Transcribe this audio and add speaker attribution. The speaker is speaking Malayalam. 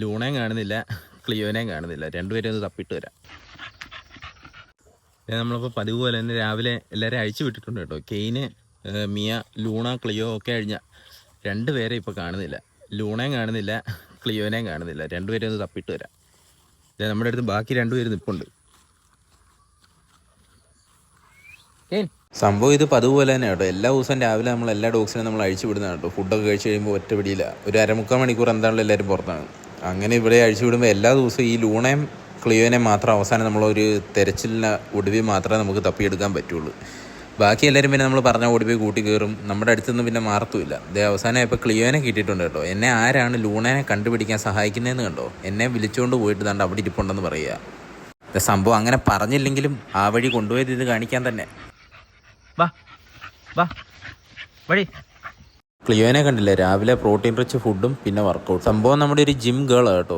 Speaker 1: ലൂണയും കാണുന്നില്ല ക്ലിയോനെയും കാണുന്നില്ല. രണ്ടുപേരും ഒന്ന് തപ്പിട്ട് വരാം. നമ്മളിപ്പോൾ പതിവ് പോലെ തന്നെ രാവിലെ എല്ലാവരെയും അഴിച്ചു വിട്ടിട്ടുണ്ട് കേട്ടോ. കെയിന് മിയ ലൂണ ക്ലിയോ ഒക്കെ കഴിഞ്ഞ രണ്ടുപേരെ ഇപ്പോൾ കാണുന്നില്ല. ലൂണയും കാണുന്നില്ല ക്ലിയോനെയും കാണുന്നില്ല. രണ്ടുപേരും ഒന്ന് തപ്പിട്ട് വരാം. നമ്മുടെ അടുത്ത് ബാക്കി രണ്ടുപേരും നിപ്പുണ്ട്. സംഭവം ഇത് പതുപോലെ പോലെ തന്നെ കേട്ടോ. എല്ലാ ദിവസവും രാവിലെ നമ്മൾ എല്ലാ ഡോഗ്സിനും നമ്മൾ അഴിച്ചു വിടുന്നതാണ് കേട്ടോ. ഫുഡൊക്കെ കഴിച്ച് കഴിയുമ്പോൾ ഒറ്റ പിടിയില്ല ഒരു അരമുക്കാൽ മണിക്കൂർ എന്താണല്ലോ എല്ലാവരും പുറത്താണ്. അങ്ങനെ ഇവിടെ അഴിച്ചു വിടുമ്പോൾ എല്ലാ ദിവസവും ഈ ലൂണയും ക്ലിയോനെ മാത്രം അവസാനം നമ്മളൊരു തെരച്ചിലിന് ഒടുവിൽ മാത്രമേ നമുക്ക് തപ്പിയെടുക്കാൻ പറ്റുള്ളൂ. ബാക്കി എല്ലാവരും പിന്നെ നമ്മൾ പറഞ്ഞ ഓടി കൂട്ടി കയറും നമ്മുടെ അടുത്തൊന്നും പിന്നെ മാറത്തുമില്ല. ഇതേ അവസാനം ഇപ്പോൾ ക്ലിയോനെ കിട്ടിയിട്ടുണ്ട് കേട്ടോ. എന്നെ ആരാണ് ലൂണേനെ കണ്ടുപിടിക്കാൻ സഹായിക്കുന്നതെന്ന് കണ്ടോ? എന്നെ വിളിച്ചുകൊണ്ട് പോയിട്ട് ദാണ്ട് അവിടെ ഇരിപ്പുണ്ടെന്ന് പറയുക. സംഭവം അങ്ങനെ പറഞ്ഞില്ലെങ്കിലും ആ വഴി കൊണ്ടുപോയത് ഇത് കാണിക്കാൻ തന്നെ. വാ. വാ. വഴി. ക്ലിയോനെ കണ്ടില്ല? രാവിലെ പ്രോട്ടീൻ റിച്ച് ഫുഡും പിന്നെ വർക്കൗട്ട് സംഭവം നമ്മുടെ ഒരു ജിം ഗേൾ കേട്ടോ.